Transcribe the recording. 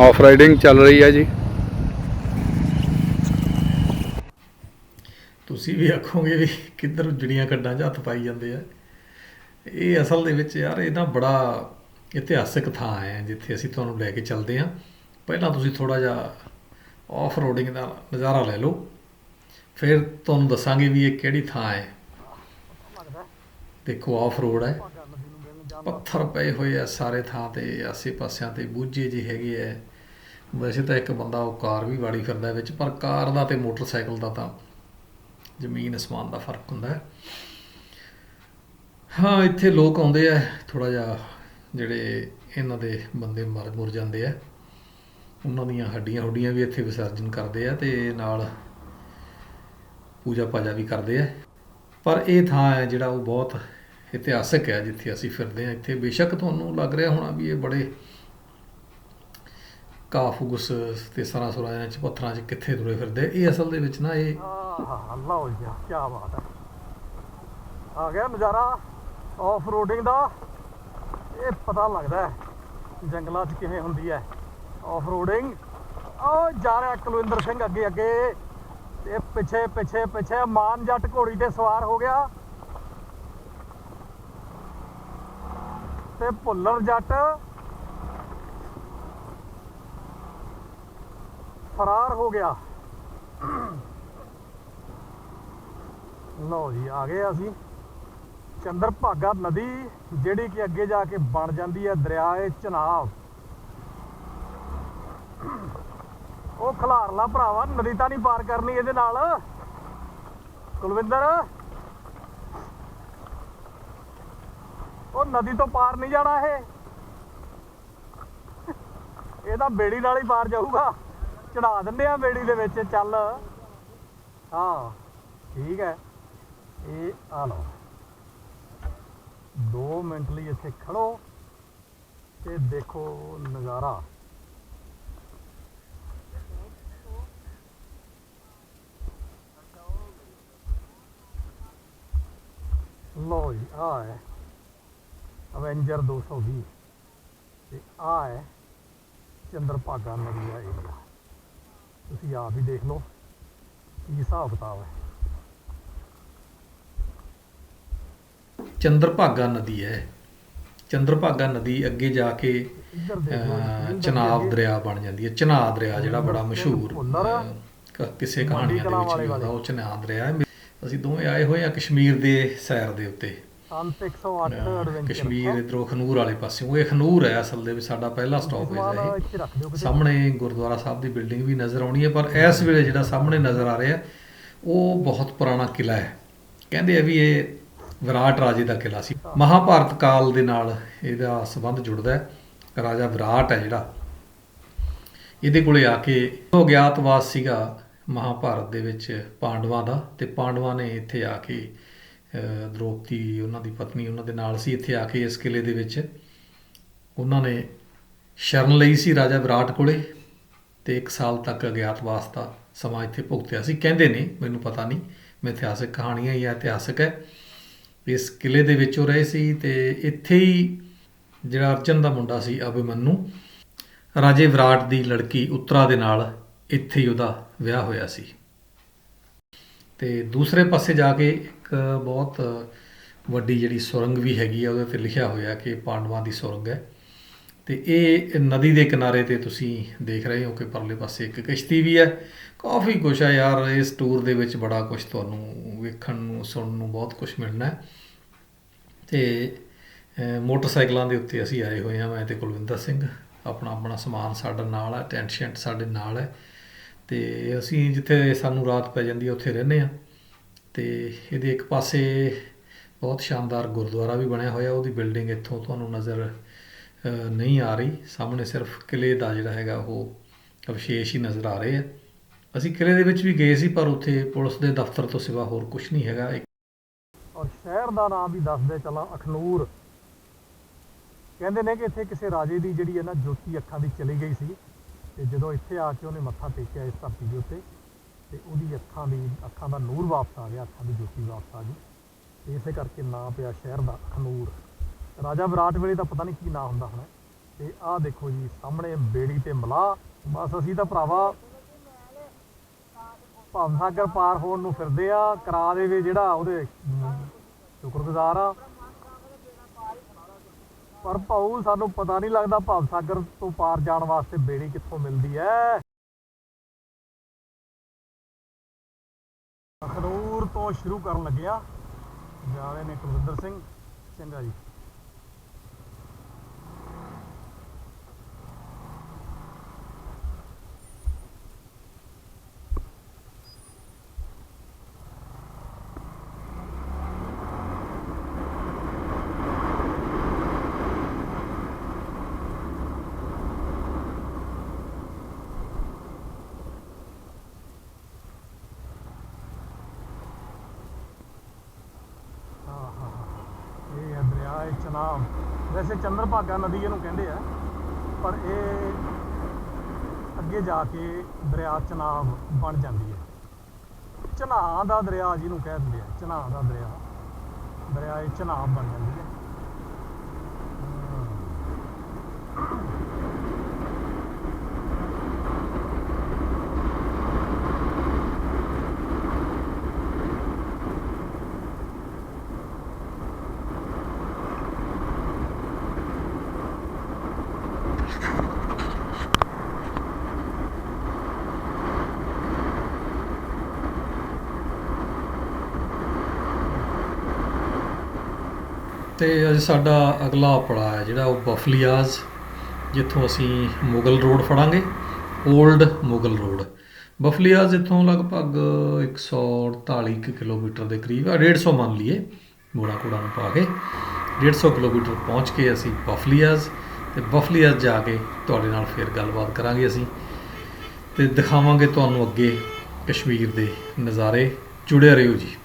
Of riding ਚੱਲ ਰਹੀ ਹੈ ਜੀ। ਤੁਸੀਂ ਵੀ ਆਖੋਗੇ ਵੀ ਕਿੱਧਰ ਜੜੀਆਂ ਕੱਢਾਂ 'ਚ ਹੱਥ ਪਾਈ ਜਾਂਦੇ ਆ। ਇਹ ਅਸਲ ਦੇ ਵਿੱਚ ਯਾਰ, ਇਹ ਨਾ ਬੜਾ ਇਤਿਹਾਸਕ ਥਾਂ ਹੈ, ਜਿੱਥੇ ਅਸੀਂ ਤੁਹਾਨੂੰ ਲੈ ਕੇ ਚੱਲਦੇ ਹਾਂ। ਪਹਿਲਾਂ ਤੁਸੀਂ ਥੋੜਾ ਜਿਹਾ ਆਫ ਰੋਡਿੰਗ ਦਾ ਨਜ਼ਾਰਾ ਲੈ ਲਓ। ਫਿਰ ਤੁਹਾਨੂੰ ਦੱਸਾਂਗੇ ਵੀ ਇਹ ਕਿਹੜੀ ਥਾਂ ਹੈ। ਦੇਖੋ ਆਫ ਰੋਡ ਹੈ। ਪੱਥਰ ਪਏ ਹੋਏ ਆ ਸਾਰੇ ਥਾਂ ਤੇ, ਆਸੇ ਪਾਸਿਆਂ ਤੇ, ਬੂਝੇ ਜਿਹੇ ਹੈਗੇ ਆ। ਵੈਸੇ ਤਾਂ ਇੱਕ ਬੰਦਾ ਉਹ ਕਾਰ ਵੀ ਵਾੜੀ ਫਿਰਦਾ ਵਿੱਚ, ਪਰ ਕਾਰ ਦਾ ਤੇ ਮੋਟਰਸਾਈਕਲ ਦਾ ਤਾਂ ਜ਼ਮੀਨ ਅਸਮਾਨ ਦਾ ਫ਼ਰਕ ਹੁੰਦਾ ਹੈ। ਹਾਂ, ਇੱਥੇ ਲੋਕ ਆਉਂਦੇ ਆ ਥੋੜਾ ਜਿਹਾ ਜਿਹੜੇ ਇਹਨਾਂ ਦੇ ਬੰਦੇ ਮਰ, ਮੁਰ ਜਾਂਦੇ ਆ। ਉਹਨਾਂ ਦੀਆਂ ਹੱਡੀਆਂ ਹੁੱਡੀਆਂ ਵੀ ਇੱਥੇ ਵਿਸਰਜਨ ਕਰਦੇ ਆ ਤੇ ਨਾਲ ਪੂਜਾ ਪਾਜਾ ਵੀ ਕਰਦੇ ਆ। ਪਰ ਇਹ ਥਾਂ ਹੈ ਜਿਹੜਾ ਉਹ ਬਹੁਤ ਇਤਿਹਾਸਕ ਹੈ, ਜਿੱਥੇ ਅਸੀਂ ਫਿਰਦੇ ਹਾਂ, ਇੱਥੇ ਬੇਸ਼ੱਕ ਤੁਹਾਨੂੰ ਲੱਗ ਰਿਹਾ ਹੋਣਾ ਵੀ ਇਹ ਬੜੇ ਕਾਫੂਸ ਤੇ ਸਰਾਂ ਸੁਰਾਂ ਚ, ਪੱਥਰਾਂ 'ਚ ਕਿੱਥੇ ਤੁਰੇ ਫਿਰਦੇ ਇਹ ਅਸਲ ਦੇ ਵਿੱਚ ਨਾ ਇਹ ਆਹ ਲਓ ਜੀ ਕੀ ਬਾਤ ਹੈ ਆ ਗਿਆ ਨਜ਼ਾਰਾ ਆਫ ਰੋਡਿੰਗ ਦਾ। ਇਹ ਪਤਾ ਲੱਗਦਾ ਜੰਗਲਾਂ 'ਚ ਕਿਵੇਂ ਹੁੰਦੀ ਹੈ ਆਫ ਰੋਡਿੰਗ ਉਹ ਜਾ ਰਿਹਾ ਕੁਲਵਿੰਦਰ ਸਿੰਘ ਅੱਗੇ ਅੱਗੇ ਤੇ ਪਿੱਛੇ ਪਿੱਛੇ ਪਿੱਛੇ ਮਾਨ ਜੱਟ ਘੋੜੀ ਤੇ ਸਵਾਰ ਹੋ ਗਿਆ। ਤੇ ਭੁੱਲਰ ਜੱਟ ਫਰਾਰ ਹੋ ਗਿਆ। ਲਓ ਜੀ, ਆ ਗਏ ਅਸੀਂ। ਚੰਦਰ ਭਾਗਾ ਨਦੀ, ਜਿਹੜੀ ਕਿ ਅੱਗੇ ਜਾ ਕੇ ਬਣ ਜਾਂਦੀ ਹੈ ਦਰਿਆਏ ਚਨਾਬ ਉਹ ਖਲਾਰਲਾ ਭਰਾਵਾ, ਨਦੀ ਤਾਂ ਨਹੀਂ ਪਾਰ ਕਰਨੀ ਇਹਦੇ ਨਾਲ। ਕੁਲਵਿੰਦਰ ਉਹ ਨਦੀ ਤੋਂ ਪਾਰ ਨਹੀਂ ਜਾਣਾ ਇਹ। ਇਹ ਤਾਂ ਬੇੜੀ ਨਾਲ ਹੀ ਪਾਰ ਜਾਊਗਾ। ਚੜਾ ਦਿੰਦੇ ਆ ਬੇੜੀ ਦੇ ਵਿੱਚ, ਚੱਲ। ਹਾਂ, ਠੀਕ ਹੈ। ਇਹ ਆ ਲਓ। 2 ਮਿੰਟ ਲਈ ਇੱਥੇ ਖੜੋ ਤੇ ਦੇਖੋ ਨਜ਼ਾਰਾ। ਲਓ ਜੀ, ਆ ਹੈ। ਅਵੈਂਜਰ 220 ਤੇ ਆ ਹੈ ਚੰਦਰ ਭਾਗਾ ਨਦੀ ਦਾ ਏਰੀਆ ਤੁਸੀਂ ਆਪ ਹੀ ਦੇਖ ਲਓ ਕੀ ਹਿਸਾਬ ਕਿਤਾਬ ਹੈ। ਚੰਦਰਭਾਗਾ ਨਦੀ ਹੈ। ਚੰਦਰਭਾਗਾ ਨਦੀ ਅੱਗੇ ਜਾ ਕੇ ਚਨਾਬ ਦਰਿਆ ਬਣ ਜਾਂਦੀ ਹੈ। ਚਨਾਬ ਦਰਿਆ ਜਿਹੜਾ ਬੜਾ ਮਸ਼ਹੂਰ ਕਿਸੇ ਕਹਾਣੀਆਂ ਦੇ ਵਿੱਚ ਵੀ ਆਉਂਦਾ ਉਹ ਚਨਾਬ ਦਰਿਆ ਅਸੀਂ ਦੋਵੇਂ ਆਏ ਹੋਏ ਆ ਕਸ਼ਮੀਰ ਦੇ ਸੈਰ ਦੇ ਉੱਤੇ। ਸੰਤ 108 ਅਹ, ਐਡਵੈਂਚਰ ਕਸ਼ਮੀਰ ਇਧਰੋਂ ਖਨੂਰ ਵਾਲੇ ਪਾਸਿਓਂ। ਇਹ ਖਨੂਰ ਹੈ ਅਸਲ ਦੇ ਵਿੱਚ ਸਾਡਾ ਪਹਿਲਾ ਸਟਾਪੇਜ ਹੈ ਇਹ। ਸਾਹਮਣੇ ਗੁਰਦੁਆਰਾ ਸਾਹਿਬ ਦੀ ਬਿਲਡਿੰਗ ਵੀ ਨਜ਼ਰ ਆਉਣੀ ਹੈ ਪਰ ਇਸ ਵੇਲੇ ਜਿਹੜਾ ਸਾਹਮਣੇ ਨਜ਼ਰ ਆ ਰਿਹਾ ਉਹ ਬਹੁਤ ਪੁਰਾਣਾ ਕਿਲਾ ਹੈ। ਕਹਿੰਦੇ ਆ ਵੀ ਇਹ ਵਿਰਾਟ ਰਾਜੇ ਦਾ ਕਿਲਾ ਸੀ। ਮਹਾਭਾਰਤ ਕਾਲ ਦੇ ਨਾਲ ਇਹਦਾ ਸੰਬੰਧ ਜੁੜਦਾ ਹੈ। ਰਾਜਾ ਵਿਰਾਟ ਹੈ ਜਿਹੜਾ। ਇਹਦੇ ਕੋਲੇ ਆ ਕੇ ਉਹ ਗਿਆਤਵਾਸ ਸੀਗਾ ਮਹਾਭਾਰਤ ਦੇ ਵਿੱਚ ਪਾਂਡਵਾਂ ਦਾ ਤੇ ਪਾਂਡਵਾਂ ਨੇ ਇੱਥੇ ਆ ਕੇ ਅਹ, ਉਹਨਾਂ ਦੀ ਪਤਨੀ ਉਹਨਾਂ ਦੇ ਨਾਲ ਸੀ ਇੱਥੇ ਆ ਕੇ ਇਸ ਕਿਲੇ ਦੇ ਵਿੱਚ। ਉਹਨਾਂ ਨੇ ਸ਼ਰਨ ਲਈ ਸੀ ਰਾਜਾ ਵਿਰਾਟ ਕੋਲੇ ਤੇ 1 ਸਾਲ ਤੱਕ ਅਗਿਆਤਵਾਸ ਦਾ ਸਮਾਂ ਇੱਥੇ ਭੁਗਤਿਆ ਸੀ। ਕਹਿੰਦੇ ਨੇ ਮੈਨੂੰ ਪਤਾ ਨਹੀਂ ਮੈਂ ਇਤਿਹਾਸਿਕ ਕਹਾਣੀਆਂ ਹੀ ਆ ਇਤਿਹਾਸਕ ਹੈ। ਇਸ ਕਿਲੇ ਦੇ ਵਿੱਚ ਉਹ ਰਹੇ ਸੀ ਤੇ ਇੱਥੇ ਹੀ ਜਿਹੜਾ ਅਰਜਨ ਦਾ ਮੁੰਡਾ ਸੀ ਅਭਿਮਨੂ ਰਾਜੇ ਵਿਰਾਟ ਦੀ ਲੜਕੀ ਉਤਰਾ ਦੇ ਨਾਲ ਇੱਥੇ ਹੀ ਉਹਦਾ ਵਿਆਹ ਹੋਇਆ ਸੀ। ਤੇ ਦੂਸਰੇ ਪਾਸੇ ਜਾ ਕੇ ਇੱਕ ਬਹੁਤ ਵੱਡੀ ਜਿਹੜੀ ਸੁਰੰਗ ਵੀ ਹੈਗੀ ਆ, ਉਹਦੇ ਤੇ ਲਿਖਿਆ ਹੋਇਆ ਕਿ ਪਾਂਡਵਾਂ ਦੀ ਸੁਰੰਗ ਹੈ। ਤੇ ਇਹ ਨਦੀ ਦੇ ਕਿਨਾਰੇ ਤੇ ਤੁਸੀਂ ਦੇਖ ਰਹੇ ਹੋ ਕਿ ਪਰਲੇ ਪਾਸੇ ਇੱਕ ਕਿਸ਼ਤੀ ਵੀ ਹੈ। ਕਾਫੀ ਕੁਛ ਆ ਯਾਰ, ਇਸ ਟੂਰ ਦੇ ਵਿੱਚ ਬੜਾ ਕੁਝ ਤੁਹਾਨੂੰ ਵੇਖਣ ਨੂੰ, ਸੁਣਨ ਨੂੰ ਬਹੁਤ ਕੁਝ ਮਿਲਣਾ ਹੈ। ਤੇ ਮੋਟਰਸਾਈਕਲਾਂ ਦੇ ਉੱਤੇ ਅਸੀਂ ਆਏ ਹੋਏ ਹਾਂ, ਮੈਂ ਤੇ ਕੁਲਵਿੰਦਰ ਸਿੰਘ। ਆਪਣਾ ਆਪਣਾ ਸਮਾਨ ਸਾਡਾ ਨਾਲ ਹੈ ਟੈਂਟ ਸ਼ੈਂਟ ਸਾਡੇ ਨਾਲ ਹੈ। ਤੇ ਅਸੀਂ ਜਿੱਥੇ ਸਾਨੂੰ ਰਾਤ ਪੈ ਜਾਂਦੀ ਹੈ ਉੱਥੇ ਰਹਿੰਦੇ ਆ। ਤੇ ਇਹਦੇ ਇੱਕ ਪਾਸੇ ਬਹੁਤ ਸ਼ਾਨਦਾਰ ਗੁਰਦੁਆਰਾ ਵੀ ਬਣਿਆ ਹੋਇਆ, ਉਹਦੀ ਬਿਲਡਿੰਗ ਇੱਥੋਂ ਤੁਹਾਨੂੰ ਨਜ਼ਰ ਨਹੀਂ ਆ ਰਹੀ। ਸਾਹਮਣੇ ਸਿਰਫ ਕਿਲੇ ਦਾ ਜਿਹੜਾ ਹੈਗਾ, ਉਹ ਅਵਸ਼ੇਸ਼ ਹੀ ਨਜ਼ਰ ਆ ਰਹੇ ਆ। ਅਸੀਂ ਕਿਲੇ ਦੇ ਵਿੱਚ ਵੀ ਗਏ ਸੀ, ਪਰ ਉੱਥੇ ਪੁਲਿਸ ਦੇ ਦਫ਼ਤਰ ਤੋਂ ਸਿਵਾ ਹੋਰ ਕੁਝ ਨਹੀਂ ਹੈਗਾ। ਇੱਕ ਔਰ ਸ਼ਹਿਰ ਦਾ ਨਾਮ ਵੀ ਦੱਸਦੇ ਚਲਾਂ, ਅਖਨੂਰ। ਕਹਿੰਦੇ ਨੇ ਕਿ ਇੱਥੇ ਕਿਸੇ ਰਾਜੇ ਦੀ ਜਿਹੜੀ ਹੈ ਨਾ, ਜੋਤੀ ਅੱਖਾਂ ਦੀ ਚਲੀ ਗਈ ਸੀ। ਤੇ ਜਦੋਂ ਇੱਥੇ ਆ ਕੇ ਉਹਨੇ ਮੱਥਾ ਟੇਕਿਆ ਇਸ ਧਰਤੀ ਦੇ ਉੱਤੇ, ਤੇ ਉਹਦੀ ਅੱਖਾਂ ਦੀ, ਅੱਖਾਂ ਦਾ ਨੂਰ ਵਾਪਸ ਆ ਗਿਆ, ਅੱਖਾਂ ਦੀ ਜੋਤੀ ਵਾਪਸ ਆ ਗਈ। ਇਸੇ ਕਰਕੇ ਨਾਂ ਪਿਆ ਸ਼ਹਿਰ ਦਾ ਅਖਨੂਰ। ਰਾਜਾ ਵਿਰਾਟ ਵੇਲੇ ਤਾਂ ਪਤਾ ਨਹੀਂ ਕੀ ਨਾਂ ਹੁੰਦਾ ਹੋਣਾ। ਤੇ ਆਹ ਦੇਖੋ ਜੀ, ਸਾਹਮਣੇ ਬੇੜੀ ਤੇ ਮਲਾ। ਬਸ ਅਸੀਂ ਤਾਂ ਭਰਾਵਾ ਭਵਸਾਗਰ ਪਾਰ ਹੋਣ ਨੂੰ ਫਿਰਦੇ ਆ, ਕਰਾ ਦੇਵੇ ਜਿਹੜਾ ਉਹਦੇ ਸ਼ੁਕਰਗੁਜ਼ਾਰ ਆ। ਪਰ ਭਾਊ, ਸਾਨੂੰ ਪਤਾ ਨਹੀਂ ਲੱਗਦਾ ਭਵਸਾਗਰ ਤੋਂ ਪਾਰ ਜਾਣ ਵਾਸਤੇ ਬੇੜੀ ਕਿੱਥੋਂ ਮਿਲਦੀ ਹੈ ਅਖਨੂਰ ਤੋਂ ਸ਼ੁਰੂ ਕਰਨ ਲੱਗਿਆ। ਜਾ ਰਹੇ ਨੇ ਕੁਲਵਿੰਦਰ ਸਿੰਘ। ਚੰਗਾ ਜੀ ਆਹਾ ਇਹ ਹੈ ਦਰਿਆ ਵੈਸੇ ਚੰਦਰਭਾਗਾ ਨਦੀ ਇਹਨੂੰ ਕਹਿੰਦੇ ਆ, ਪਰ ਇਹ ਅੱਗੇ ਜਾ ਕੇ ਦਰਿਆ ਚਨਾਬ ਬਣ ਜਾਂਦੀ ਹੈ। ਚਨਾਹ ਦਾ ਦਰਿਆ ਜਿਹਨੂੰ ਕਹਿ ਦਿੰਦੇ ਆ, ਚਨਾਹ ਦਾ ਦਰਿਆ। ਦਰਿਆ ਇਹ ਚਨਾਬ ਬਣ ਜਾਂਦੀ ਹੈ। ਤੇ ਅੱਜ ਸਾਡਾ ਅਗਲਾ ਪੜਾਅ ਹੈ ਜਿਹੜਾ ਉਹ ਬਫਲੀਆਜ਼, ਜਿੱਥੋਂ ਅਸੀਂ ਮੁਗਲ ਰੋਡ ਫੜਾਂਗੇ 올ਡ ਮੁਗਲ ਰੋਡ। ਬਫਲੀਆਜ਼ ਇੱਥੋਂ ਲਗਭਗ 148 ਕੁ ਕਿਲੋਮੀਟਰ ਦੇ ਕਰੀਬ, ਆ 150 ਮੰਨ ਲਈਏ, ਮੋੜਾ ਕੋੜਾ ਨੂੰ ਪਾ ਕੇ 150 ਕਿਲੋਮੀਟਰ ਪਹੁੰਚ ਕੇ ਅਸੀਂ ਬਫਲੀਆਜ਼, ਤੇ ਬਫਲੀਆਜ਼ ਜਾ ਕੇ ਤੁਹਾਡੇ ਨਾਲ ਫਿਰ ਗੱਲਬਾਤ ਕਰਾਂਗੇ ਅਸੀਂ, ਤੇ ਦਿਖਾਵਾਂਗੇ ਤੁਹਾਨੂੰ ਅੱਗੇ ਕਸ਼ਮੀਰ ਦੇ ਨਜ਼ਾਰੇ। ਜੁੜਿਆ ਰਹੋ ਜੀ।